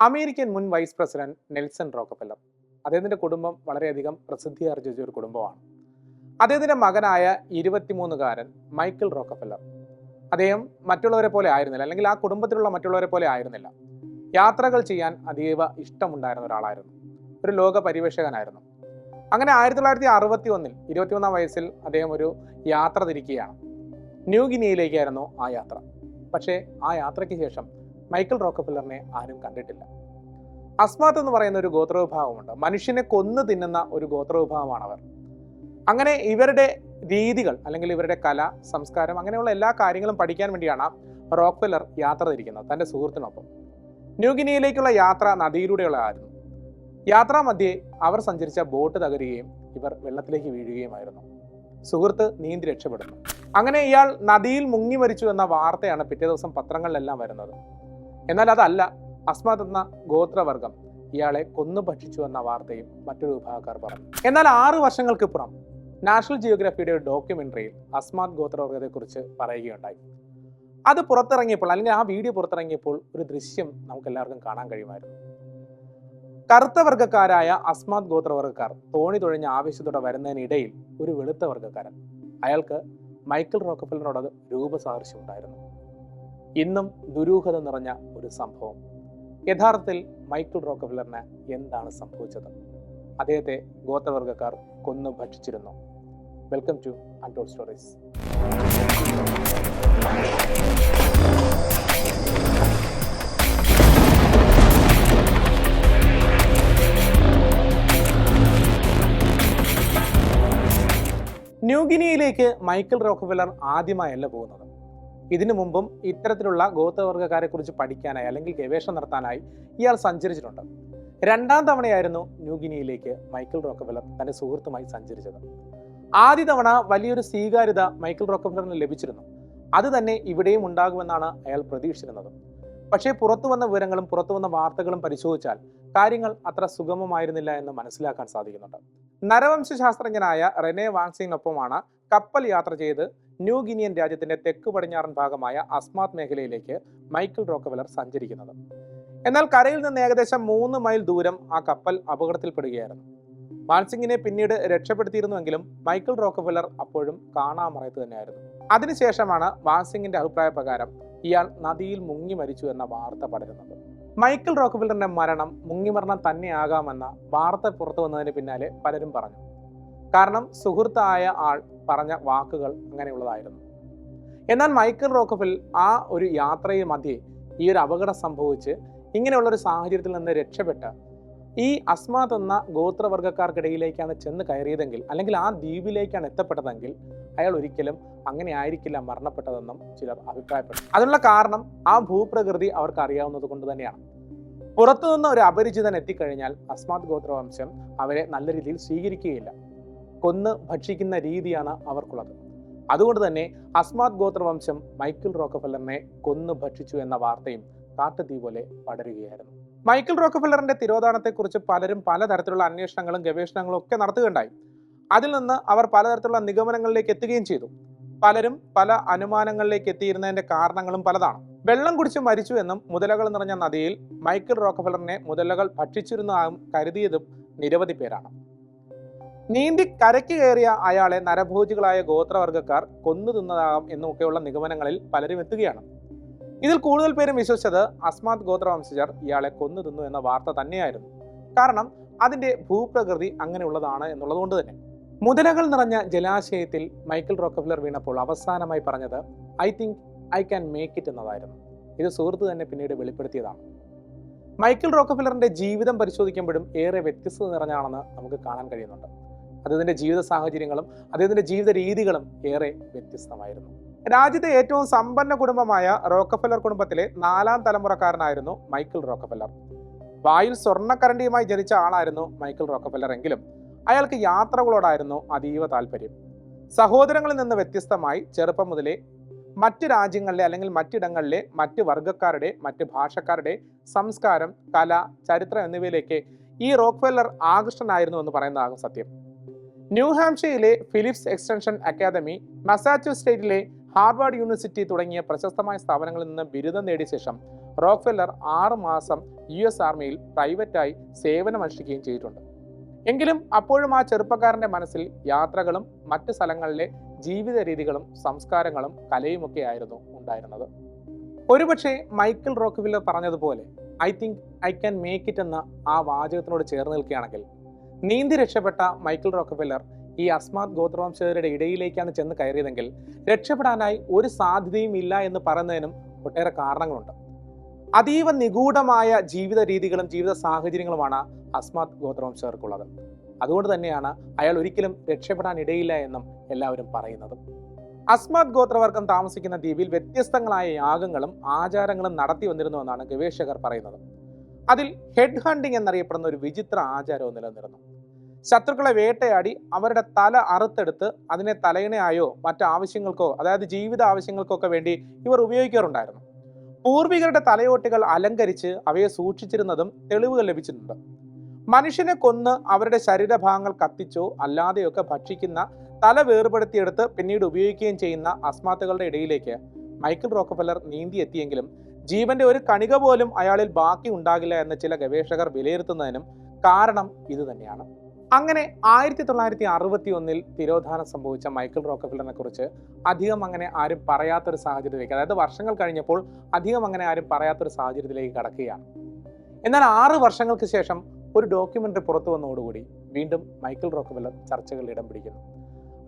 American മുൻ vice president Nelson Rockefeller. അദ്ദേഹത്തിന്റെ കുടുംബം വളരെയധികം പ്രസിദ്ധി ആർജിച്ച ഒരു കുടുംബമാണ്. അദ്ദേഹത്തിന്റെ മകനായ ഇരുപത്തിമൂന്നുകാരൻ മൈക്കിൾ റോക്കഫെല്ലർ. അദ്ദേഹം മറ്റുള്ളവരെ പോലെ ആയിരുന്നില്ല അല്ലെങ്കിൽ ആ കുടുംബത്തിലുള്ള മറ്റുള്ളവരെ പോലെ ആയിരുന്നില്ല. യാത്രകൾ ചെയ്യാൻ അതീവ ഇഷ്ടമുണ്ടായിരുന്ന ഒരാളായിരുന്നു. ഒരു ലോക പരിവേഷകനായിരുന്നു. അങ്ങനെ ആയിരത്തി തൊള്ളായിരത്തി അറുപത്തി ഒന്നിൽ ഇരുപത്തിയൊന്നാം വയസ്സിൽ അദ്ദേഹം ഒരു യാത്ര തിരിക്കുകയാണ്. ന്യൂ ഗിനിയയിലേക്കായിരുന്നു ആ യാത്ര. പക്ഷേ ആ യാത്രയ്ക്ക് ശേഷം മൈക്കിൾ റോക്കഫില്ലറിനെ ആരും കണ്ടിട്ടില്ല. അസ്മാത്ത് എന്ന് പറയുന്ന ഒരു ഗോത്രവിഭാഗമുണ്ട്. മനുഷ്യനെ കൊന്നു തിന്നുന്ന ഒരു ഗോത്രവിഭാഗമാണ് അവർ. അങ്ങനെ ഇവരുടെ രീതികൾ അല്ലെങ്കിൽ ഇവരുടെ കല സംസ്കാരം അങ്ങനെയുള്ള എല്ലാ കാര്യങ്ങളും പഠിക്കാൻ വേണ്ടിയാണ് റോക്ക്ഫെല്ലർ യാത്ര തിരിക്കുന്നത് തന്റെ സുഹൃത്തിനൊപ്പം. ന്യൂഗിനിയയിലേക്കുള്ള യാത്ര നദിയിലൂടെയുള്ളതായിരുന്നു. യാത്രാ മധ്യേ അവർ സഞ്ചരിച്ച ബോട്ട് തകരുകയും ഇവർ വെള്ളത്തിലേക്ക് വീഴുകയുമായിരുന്നു. സുഹൃത്ത് നീന്തി രക്ഷപ്പെടുന്നു. അങ്ങനെ ഇയാൾ നദിയിൽ മുങ്ങി മരിച്ചു എന്ന വാർത്തയാണ് പിറ്റേ ദിവസം പത്രങ്ങളിലെല്ലാം വരുന്നത്. എന്നാൽ അതല്ല അസ്മാത് എന്ന ഗോത്രവർഗം ഇയാളെ കൊന്നു ഭക്ഷിച്ചു എന്ന വാർത്തയും മറ്റൊരു വിഭാഗക്കാർ പറഞ്ഞു. എന്നാൽ ആറ് വർഷങ്ങൾക്കിപ്പുറം നാഷണൽ ജിയോഗ്രഫിയുടെ ഒരു ഡോക്യുമെന്ററിയിൽ അസ്മാത് ഗോത്രവർഗത്തെക്കുറിച്ച് പറയുകയുണ്ടായി. അത് പുറത്തിറങ്ങിയപ്പോൾ അല്ലെങ്കിൽ ആ വീഡിയോ പുറത്തിറങ്ങിയപ്പോൾ ഒരു ദൃശ്യം നമുക്ക് എല്ലാവർക്കും കാണാൻ കഴിയുമായിരുന്നു. കറുത്ത വർഗക്കാരായ അസ്മാത് ഗോത്രവർഗക്കാർ തോണി തുഴഞ്ഞ ആവേശത്തോടെ വരുന്നതിനിടയിൽ ഒരു വെളുത്ത വർഗക്കാരൻ. അയാൾക്ക് മൈക്കിൾ റോക്കഫലിനോട് രൂപസാദൃശ്യം ഉണ്ടായിരുന്നു ഇന്നും ദുരൂഹത നിറഞ്ഞ ഒരു സംഭവം. യഥാർത്ഥത്തിൽ മൈക്കിൾ റോക്കഫില്ലറിന് എന്താണ് സംഭവിച്ചത്? അദ്ദേഹത്തെ ഗോത്രവർഗക്കാർ കൊന്നു ഭക്ഷിച്ചിരുന്നു. Welcome to untold stories. ന്യൂഗിനിയയിലേക്ക് Michael Rockefeller ആദ്യമായല്ല പോകുന്നത്. ഇതിനു മുമ്പും ഇത്തരത്തിലുള്ള ഗോത്രവർഗക്കാരെ കുറിച്ച് പഠിക്കാനായി അല്ലെങ്കിൽ ഗവേഷണം നടത്താനായി ഇയാൾ സഞ്ചരിച്ചിട്ടുണ്ട്. രണ്ടാം തവണയായിരുന്നു ന്യൂഗിനിയിലേക്ക് മൈക്കിൾ റോക്കഫില്ലർ തന്റെ സുഹൃത്തുമായി സഞ്ചരിച്ചത്. ആദ്യ തവണ വലിയൊരു സ്വീകാര്യത മൈക്കിൾ റോക്കഫില്ലറിന് ലഭിച്ചിരുന്നു. അത് തന്നെ ഇവിടെയും ഉണ്ടാകുമെന്നാണ് അയാൾ പ്രതീക്ഷിച്ചിരുന്നത്. പക്ഷേ പുറത്തു വന്ന വിവരങ്ങളും പുറത്തു വന്ന വാർത്തകളും പരിശോധിച്ചാൽ കാര്യങ്ങൾ അത്ര സുഗമമായിരുന്നില്ല എന്ന് മനസ്സിലാക്കാൻ സാധിക്കുന്നുണ്ട്. നരവംശാസ്ത്രജ്ഞനായ റെനെ വാങ്സിങ്ങിനൊപ്പമാണ് കപ്പൽ യാത്ര ചെയ്ത് ന്യൂ ഗിനിയൻ രാജ്യത്തിന്റെ തെക്ക് പടിഞ്ഞാറൻ ഭാഗമായ അസ്മാത് മേഖലയിലേക്ക് മൈക്കിൾ റോക്കവെലർ സഞ്ചരിക്കുന്നത്. എന്നാൽ കരയിൽ നിന്ന് ഏകദേശം മൂന്ന് മൈൽ ദൂരം ആ കപ്പൽ അപകടത്തിൽപ്പെടുകയായിരുന്നു. മാൻസിംഗിനെ പിന്നീട് രക്ഷപ്പെടുത്തിയിരുന്നുവെങ്കിലും മൈക്കിൾ റോക്കവെല്ലർ അപ്പോഴും കാണാമറയത്ത് തന്നെയായിരുന്നു. അതിനുശേഷമാണ് മാൻസിംഗിന്റെ അഭിപ്രായ പ്രകാരം ഇയാൾ നദിയിൽ മുങ്ങി മരിച്ചു എന്ന വാർത്ത പടരുന്നത്. മൈക്കിൾ റോക്കവെല്ലറിന്റെ മരണം മുങ്ങിമരണം തന്നെയാകാമെന്ന വാർത്ത പുറത്തു വന്നതിന് പിന്നാലെ പലരും പറഞ്ഞു. കാരണം സുഹൃത്തായ ആൾ പറഞ്ഞ വാക്കുകൾ അങ്ങനെയുള്ളതായിരുന്നു. എന്നാൽ മൈക്കിൾ റോക്കഫിൽ ആ ഒരു യാത്രയിൽ മധ്യേ ഈ ഒരു അപകടം സംഭവിച്ച് ഇങ്ങനെയുള്ള ഒരു സാഹചര്യത്തിൽ നിന്ന് രക്ഷപ്പെട്ട് ഈ അസ്മാത് എന്ന ഗോത്രവർഗക്കാർക്കിടയിലേക്കാണ് ചെന്ന് കയറിയതെങ്കിൽ അല്ലെങ്കിൽ ആ ദ്വീപിലേക്കാണ് എത്തപ്പെട്ടതെങ്കിൽ അയാൾ ഒരിക്കലും അങ്ങനെ ആയിരിക്കില്ല മരണപ്പെട്ടതെന്നും ചിലർ അഭിപ്രായപ്പെട്ടു അതിനുള്ള കാരണം ആ ഭൂപ്രകൃതി അവർക്ക് അറിയാവുന്നത് കൊണ്ട് തന്നെയാണ്. പുറത്തുനിന്ന് ഒരു അപരിചിതൻ എത്തിക്കഴിഞ്ഞാൽ അസ്മാത് ഗോത്രവംശം അവരെ നല്ല രീതിയിൽ സ്വീകരിക്കുകയില്ല. കൊന്ന് ഭക്ഷിക്കുന്ന രീതിയാണ് അവർക്കുള്ളത്. അതുകൊണ്ട് തന്നെ അസ്മാത് ഗോത്രവംശം മൈക്കിൾ റോക്കഫെല്ലറിനെ കൊന്ന് ഭക്ഷിച്ചു എന്ന വാർത്തയും കാട്ടുതീ പോലെ പടരുകയായിരുന്നു. മൈക്കിൾ റോക്കഫെല്ലറിന്റെ തിരോധാനത്തെക്കുറിച്ച് പലരും പലതരത്തിലുള്ള അന്വേഷണങ്ങളും ഗവേഷണങ്ങളും ഒക്കെ നടത്തുകയുണ്ടായി. അതിൽ നിന്ന് അവർ പലതരത്തിലുള്ള നിഗമനങ്ങളിലേക്ക് എത്തുകയും ചെയ്തു. പലരും പല അനുമാനങ്ങളിലേക്ക് എത്തിയിരുന്നതിന്റെ കാരണങ്ങളും പലതാണ്. വെള്ളം കുടിച്ച് മരിച്ചു എന്നും മുതലകൾ നിറഞ്ഞ നദിയിൽ മൈക്കിൾ റോക്കഫെല്ലറിനെ മുതലകൾ ഭക്ഷിച്ചിരുന്നതായും കരുതിയതും നിരവധി പേരാണ്. നീന്തി കരയ്ക്ക് കയറിയ അയാളെ നരഭോജികളായ ഗോത്രവർഗക്കാർ കൊന്നു തിന്നതാകാം എന്നൊക്കെയുള്ള നിഗമനങ്ങളിൽ പലരും എത്തുകയാണ്. ഇതിൽ കൂടുതൽ പേരും വിശ്വസിച്ചത് അസ്മാത് ഗോത്രവംശജർ ഇയാളെ കൊന്നു തിന്നു എന്ന വാർത്ത തന്നെയായിരുന്നു. കാരണം അതിന്റെ ഭൂപ്രകൃതി അങ്ങനെയുള്ളതാണ് എന്നുള്ളതുകൊണ്ട് തന്നെ. മുതലകൾ നിറഞ്ഞ ജലാശയത്തിൽ മൈക്കിൾ റോക്കഫിലർ വീണപ്പോൾ അവസാനമായി പറഞ്ഞത് I think I can make it എന്നതായിരുന്നു. ഇത് സുഹൃത്ത് തന്നെ പിന്നീട് വെളിപ്പെടുത്തിയതാണ്. മൈക്കിൾ റോക്കഫിലറിന്റെ ജീവിതം പരിശോധിക്കുമ്പോഴും ഏറെ വ്യത്യസ്തത നിറഞ്ഞാണെന്ന് നമുക്ക് കാണാൻ കഴിയുന്നുണ്ട്. അദ്ദേഹത്തിന്റെ ജീവിത സാഹചര്യങ്ങളും അദ്ദേഹത്തിന്റെ ജീവിത രീതികളും ഏറെ വ്യത്യസ്തമായിരുന്നു. രാജ്യത്തെ ഏറ്റവും സമ്പന്ന കുടുംബമായ റോക്കഫെല്ലർ കുടുംബത്തിലെ നാലാം തലമുറക്കാരനായിരുന്നു മൈക്കിൾ റോക്കഫെല്ലർ. വായിൽ സ്വർണക്കരണ്ടിയുമായി ജനിച്ച ആളായിരുന്നു മൈക്കിൾ റോക്കഫെല്ലർ എങ്കിലും അയാൾക്ക് യാത്രകളോടായിരുന്നു അതീവ താല്പര്യം. സഹോദരങ്ങളിൽ നിന്ന് വ്യത്യസ്തമായി ചെറുപ്പം മുതലേ മറ്റ് രാജ്യങ്ങളിലെ അല്ലെങ്കിൽ മറ്റിടങ്ങളിലെ മറ്റ് വർഗക്കാരുടെ മറ്റ് ഭാഷക്കാരുടെ സംസ്കാരം കല ചരിത്രം എന്നിവയിലേക്ക് ഈ റോക്ക്ഫെല്ലർ ആകൃഷ്ടനായിരുന്നു എന്ന് പറയുന്നതാകും സത്യം. ന്യൂഹാംഷയിലെ ഫിലിപ്സ് എക്സ്റ്റൻഷൻ അക്കാദമി മസാച്യുസെറ്റ്സിലെ ഹാർവാർഡ് യൂണിവേഴ്സിറ്റി തുടങ്ങിയ പ്രശസ്തമായ സ്ഥാപനങ്ങളിൽ നിന്ന് ബിരുദം നേടിയ ശേഷം റോക്ക്ഫെല്ലർ ആറ് മാസം യു എസ് ആർമിയിൽ പ്രൈവറ്റായി സേവനമനുഷ്ഠിക്കുകയും ചെയ്തിട്ടുണ്ട്. എങ്കിലും അപ്പോഴും ആ ചെറുപ്പക്കാരന്റെ മനസ്സിൽ യാത്രകളും മറ്റ് സ്ഥലങ്ങളിലെ ജീവിത രീതികളും സംസ്കാരങ്ങളും കലയുമൊക്കെ ആയിരുന്നു ഉണ്ടായിരുന്നത്. ഒരുപക്ഷെ മൈക്കിൾ റോക്ക്വില്ലർ പറഞ്ഞതുപോലെ I think I can make it എന്ന ആ വാചകത്തിനോട് ചേർന്ന് നിൽക്കുകയാണെങ്കിൽ നീന്തി രക്ഷപ്പെട്ട മൈക്കിൾ റോക്കബെല്ലർ ഈ അസ്മാത് ഗോത്രവംശജരുടെ ഇടയിലേക്കാണ് ചെന്ന് കയറിയതെങ്കിൽ രക്ഷപ്പെടാനായി ഒരു സാധ്യതയും ഇല്ല എന്ന് പറയുന്നതിനും ഒട്ടേറെ കാരണങ്ങളുണ്ട്. അതീവ നിഗൂഢമായ ജീവിത രീതികളും ജീവിത സാഹചര്യങ്ങളുമാണ് അസ്മാത് ഗോത്രവംശജർക്കുള്ളത്. അതുകൊണ്ട് തന്നെയാണ് അയാൾ ഒരിക്കലും രക്ഷപ്പെടാൻ ഇടയില്ല എന്നും എല്ലാവരും പറയുന്നത്. അസ്മാത് ഗോത്രവർഗം താമസിക്കുന്ന ദ്വീപിൽ വ്യത്യസ്തങ്ങളായ യാഗങ്ങളും ആചാരങ്ങളും നടത്തി വന്നിരുന്നുവെന്നാണ് ഗവേഷകർ പറയുന്നത്. അതിൽ ഹെഡ് ഹണ്ടിങ് എന്നറിയപ്പെടുന്ന ഒരു വിചിത്ര ആചാരവും നിലനിന്നിരുന്നു. ശത്രുക്കളെ വേട്ടയാടി അവരുടെ തല അറുത്തെടുത്ത് അതിനെ തലയിണയായോ മറ്റു ആവശ്യങ്ങൾക്കോ അതായത് ജീവിത ആവശ്യങ്ങൾക്കൊക്കെ വേണ്ടി ഇവർ ഉപയോഗിക്കാറുണ്ടായിരുന്നു. പൂർവികരുടെ തലയോട്ടികൾ അലങ്കരിച്ച് അവയെ സൂക്ഷിച്ചിരുന്നതും തെളിവുകൾ ലഭിച്ചിട്ടുണ്ട്. മനുഷ്യനെ കൊന്ന് അവരുടെ ശരീരഭാഗങ്ങൾ കത്തിച്ചോ അല്ലാതെയൊക്കെ ഭക്ഷിക്കുന്ന തല വേർപെടുത്തിയെടുത്ത് പിന്നീട് ഉപയോഗിക്കുകയും ചെയ്യുന്ന അസ്മാത്തുകളുടെ ഇടയിലേക്ക് മൈക്കിൾ റോക്കഫലർ നീന്തി എത്തിയെങ്കിലും ജീവന്റെ ഒരു കണിക പോലും അയാളിൽ ബാക്കി ഉണ്ടാകില്ല എന്ന് ചില ഗവേഷകർ വിലയിരുത്തുന്നതിനും കാരണം ഇത് തന്നെയാണ് അങ്ങനെ ആയിരത്തി തൊള്ളായിരത്തി അറുപത്തി ഒന്നിൽ തിരോധാനം സംഭവിച്ച മൈക്കിൾ റോക്കഫില്ലറിനെ കുറിച്ച് അധികം അങ്ങനെ ആരും പറയാത്തൊരു സാഹചര്യത്തിലേക്ക് അതായത് വർഷങ്ങൾ കഴിഞ്ഞപ്പോൾ അധികം അങ്ങനെ ആരും പറയാത്തൊരു സാഹചര്യത്തിലേക്ക് കടക്കുകയാണ്. എന്നാൽ ആറ് വർഷങ്ങൾക്ക് ശേഷം ഒരു ഡോക്യുമെന്ററി പുറത്തു വന്നതോടുകൂടി വീണ്ടും മൈക്കിൾ റോക്കഫില്ലർ ചർച്ചകളിൽ ഇടം പിടിക്കുന്നു.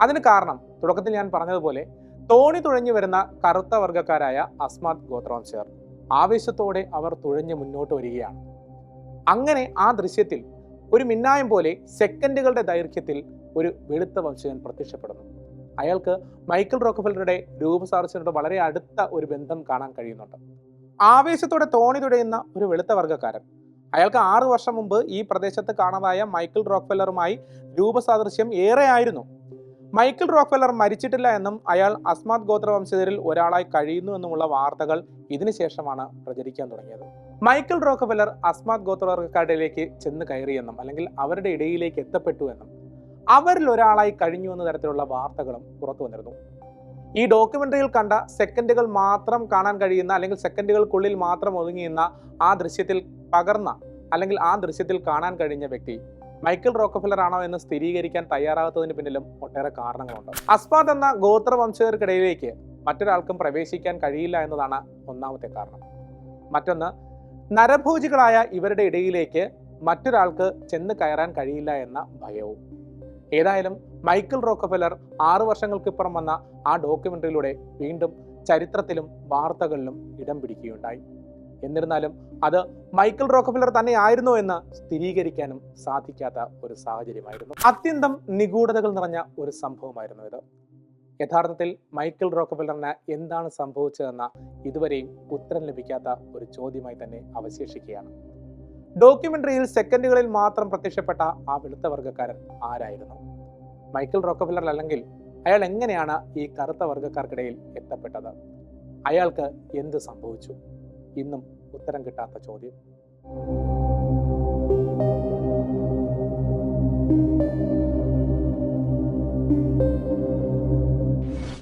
അതിന് കാരണം തുടക്കത്തിൽ ഞാൻ പറഞ്ഞതുപോലെ തോണി തുഴഞ്ഞു വരുന്ന കറുത്ത വർഗക്കാരായ അസ്മാത് ഗോത്രവംശർ ആവേശത്തോടെ അവർ തുഴഞ്ഞ് മുന്നോട്ട് വരികയാണ്. അങ്ങനെ ആ ദൃശ്യത്തിൽ ഒരു മിന്നായം പോലെ സെക്കൻഡുകളുടെ ദൈർഘ്യത്തിൽ ഒരു വെളുത്ത വംശജൻ പ്രത്യക്ഷപ്പെടുന്നു. അയാൾക്ക് മൈക്കിൾ റോക്കഫെല്ലറുടെ രൂപസാർച്ചനോട് വളരെ അടുത്ത ഒരു ബന്ധം കാണാൻ കഴിയുന്നുണ്ട്. ആവേശത്തോടെ തോണി തുഴയുന്ന ഒരു വെളുത്ത വർഗക്കാരൻ. അയാൾക്ക് ആറു വർഷം മുമ്പ് ഈ പ്രദേശത്ത് കാണാതായ മൈക്കിൾ റോക്ക്ഫെല്ലറുമായി രൂപസാദൃശ്യം ഏറെയായിരുന്നു മൈക്കിൾ റോക്ക്ഫെല്ലർ മരിച്ചിട്ടില്ല എന്നും അയാൾ അസ്മാത് ഗോത്രവംശജരിൽ ഒരാളായി കഴിയുന്നു എന്നുമുള്ള വാർത്തകൾ ഇതിനുശേഷമാണ് പ്രചരിക്കാൻ തുടങ്ങിയത്. മൈക്കിൾ റോക്കവെല്ലർ അസ്മാത് ഗോത്രവർഗക്കാരിലേക്ക് ചെന്ന് കയറിയെന്നും അല്ലെങ്കിൽ അവരുടെ ഇടയിലേക്ക് എത്തപ്പെട്ടു എന്നും അവരിൽ ഒരാളായി കഴിഞ്ഞു എന്ന തരത്തിലുള്ള വാർത്തകളും പുറത്തു വന്നിരുന്നു. ഈ ഡോക്യുമെന്ററിയിൽ കണ്ട സെക്കൻഡുകൾ മാത്രം കാണാൻ കഴിയുന്ന അല്ലെങ്കിൽ സെക്കൻഡുകൾക്കുള്ളിൽ മാത്രം ഒതുങ്ങിയുന്ന ആ ദൃശ്യത്തിൽ പകർന്ന അല്ലെങ്കിൽ ആ ദൃശ്യത്തിൽ കാണാൻ കഴിഞ്ഞ വ്യക്തി മൈക്കിൾ റോക്കഫില്ലർ ആണോ എന്ന് സ്ഥിരീകരിക്കാൻ തയ്യാറാകാത്തതിന് പിന്നിലും ഒട്ടേറെ കാരണങ്ങളുണ്ട്. അസ്മാദ് എന്ന ഗോത്രവംശജർക്കിടയിലേക്ക് മറ്റൊരാൾക്കും പ്രവേശിക്കാൻ കഴിയില്ല എന്നതാണ് ഒന്നാമത്തെ കാരണം. മറ്റൊന്ന് നരഭോജികളായ ഇവരുടെ ഇടയിലേക്ക് മറ്റൊരാൾക്ക് ചെന്ന് കയറാൻ കഴിയില്ല എന്ന ഭയവും. ഏതായാലും മൈക്കിൾ റോക്കഫെല്ലർ ആറു വർഷങ്ങൾക്കിപ്പുറം വന്ന ആ ഡോക്യുമെന്ററിയിലൂടെ വീണ്ടും ചരിത്രത്തിലും വാർത്തകളിലും ഇടം പിടിക്കുകയുണ്ടായി. എന്നിരുന്നാലും അത് മൈക്കിൾ റോക്കഫെല്ലർ തന്നെ ആയിരുന്നോ എന്ന് സ്ഥിരീകരിക്കാനും സാധിക്കാത്ത ഒരു സാഹചര്യമായിരുന്നു. അത്യന്തം നിഗൂഢതകൾ നിറഞ്ഞ ഒരു സംഭവമായിരുന്നു ഇത്. യഥാർത്ഥത്തിൽ മൈക്കിൾ റോക്കബെല്ലറിന് എന്താണ് സംഭവിച്ചതെന്ന ഇതുവരെയും ഉത്തരം ലഭിക്കാത്ത ഒരു ചോദ്യമായി തന്നെ അവശേഷിക്കുകയാണ്. ഡോക്യുമെന്ററിയിൽ സെക്കൻഡുകളിൽ മാത്രം പ്രത്യക്ഷപ്പെട്ട ആ വെളുത്ത വർഗക്കാരൻ ആരായിരുന്നു? മൈക്കിൾ റോക്കബെല്ലർ അല്ലെങ്കിൽ അയാൾ എങ്ങനെയാണ് ഈ കറുത്ത വർഗക്കാർക്കിടയിൽ എത്തപ്പെട്ടത്? അയാൾക്ക് എന്ത് സംഭവിച്ചു? ഇന്നും ഉത്തരം കിട്ടാത്ത ചോദ്യം.